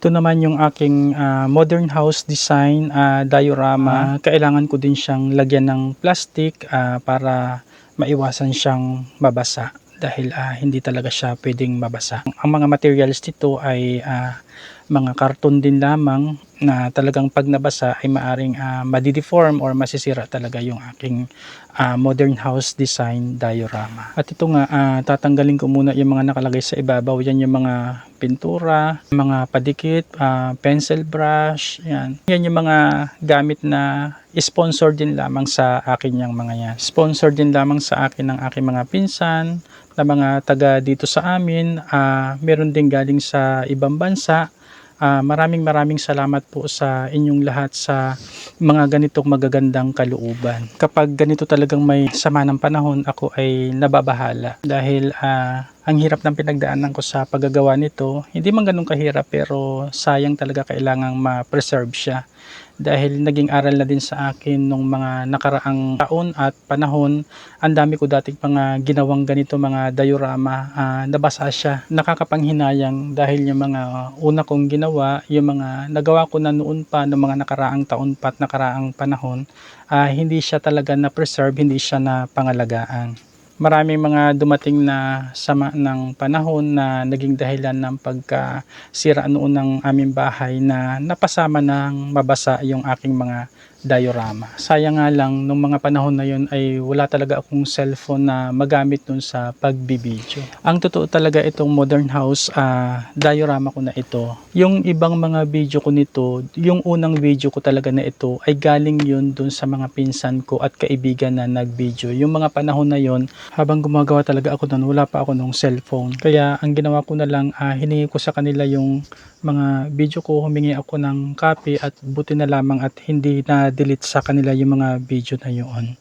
Ito naman yung aking ah, modern house design ah, diorama. Kailangan ko din siyang lagyan ng plastic ah, para maiwasan siyang mabasa dahil ah, hindi talaga siya pwedeng mabasa. Ang mga materials nito ay ah, mga karton din lamang na talagang pag nabasa ay maaring uh, madideform or masisira talaga yung aking ah, modern house design diorama. At ito nga, ah, tatanggalin ko muna yung mga nakalagay sa ibabaw. Yan yung mga pintura, mga padikit, ah, pencil brush, yan. Yan yung mga gamit na sponsor din lamang sa akin yung mga yan. Sponsor din lamang sa akin ng aking mga pinsan, na mga taga dito sa amin. Ah, meron din galing sa ibang bansa. Ah, maraming maraming salamat po sa inyong lahat sa mga ganitong magagandang kalooban. Kapag ganito talagang may sama ng panahon, ako ay nababahala dahil ah, ang hirap ng pinagdaanan ko sa paggagawa nito. Hindi man ganun kahirap pero sayang talaga kailangang ma-preserve siya dahil naging aral na din sa akin nung mga nakaraang taon at panahon. Ang dami ko dating mga ginawang ganito mga diorama, ah, nabasa siya. Nakakapanghinayang dahil yung mga una kong ginawa, yung mga nagawa ko na noon pa ng mga nakaraang taon pa at nakaraang panahon, ah, hindi siya talaga na-preserve, hindi siya na pangalagaan maraming mga dumating na sama ng panahon na naging dahilan ng pagkasira noon ng aming bahay na napasama ng mabasa yung aking mga diorama. Sayang nga lang, nung mga panahon na yun ay wala talaga akong cellphone na magamit dun sa pagbibideo. Ang totoo talaga itong modern house ah, diorama ko na ito. Yung ibang mga video ko nito, yung unang video ko talaga na ito ay galing yun dun sa mga pinsan ko at kaibigan na nag-video. Yung mga panahon na yun, habang gumagawa talaga ako nun, wala pa ako nung cellphone. Kaya ang ginawa ko na lang, ah, hiningi ko sa kanila yung mga video ko, humingi ako ng copy at buti na lamang at hindi na delete sa kanila yung mga video na yun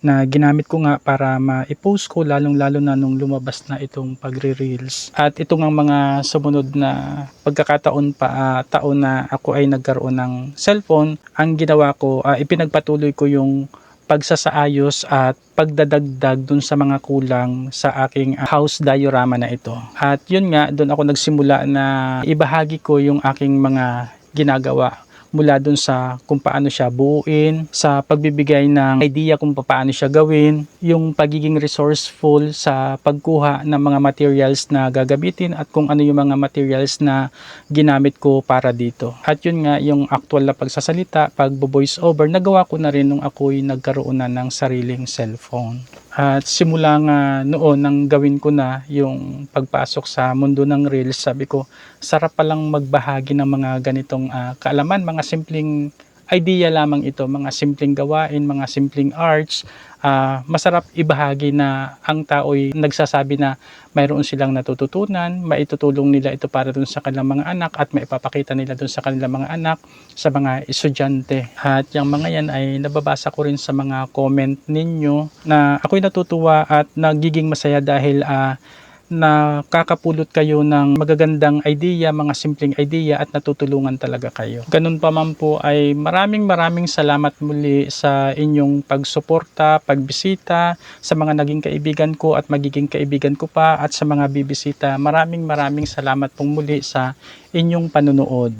na ginamit ko nga para ma-post ko lalong lalo na nung lumabas na itong pagre-reels. At ito nga mga sumunod na pagkakataon pa ah, taon na ako ay nagkaroon ng cellphone, ang ginawa ko, ah, ipinagpatuloy ko yung pagsasaayos at pagdadagdag dun sa mga kulang sa aking uh, house diorama na ito. At yun nga, dun ako nagsimula na ibahagi ko yung aking mga ginagawa mula dun sa kung paano siya buuin, sa pagbibigay ng idea kung paano siya gawin, yung pagiging resourceful sa pagkuha ng mga materials na gagamitin at kung ano yung mga materials na ginamit ko para dito. At yun nga, yung actual na pagsasalita, pag voice over, nagawa ko na rin nung ako'y nagkaroon na ng sariling cellphone. At simula nga noon nang gawin ko na yung pagpasok sa mundo ng Reels, sabi ko, sarap palang magbahagi ng mga ganitong ah, kaalaman, mga simpleng idea lamang ito, mga simpleng gawain, mga simpleng arts. Ah, masarap ibahagi na ang tao'y nagsasabi na mayroon silang natututunan, maitutulong nila ito para dun sa kanilang mga anak at maipapakita nila dun sa kanilang mga anak, sa mga estudyante. At yung mga yan ay nababasa ko rin sa mga comment ninyo na ako'y natutuwa at nagiging masaya dahil ah, nakakapulot kayo ng magagandang idea, mga simpleng idea at natutulungan talaga kayo. Ganun pa man po ay maraming maraming salamat muli sa inyong pagsuporta, pagbisita, sa mga naging kaibigan ko at magiging kaibigan ko pa at sa mga bibisita. Maraming maraming salamat pong muli sa inyong panunood.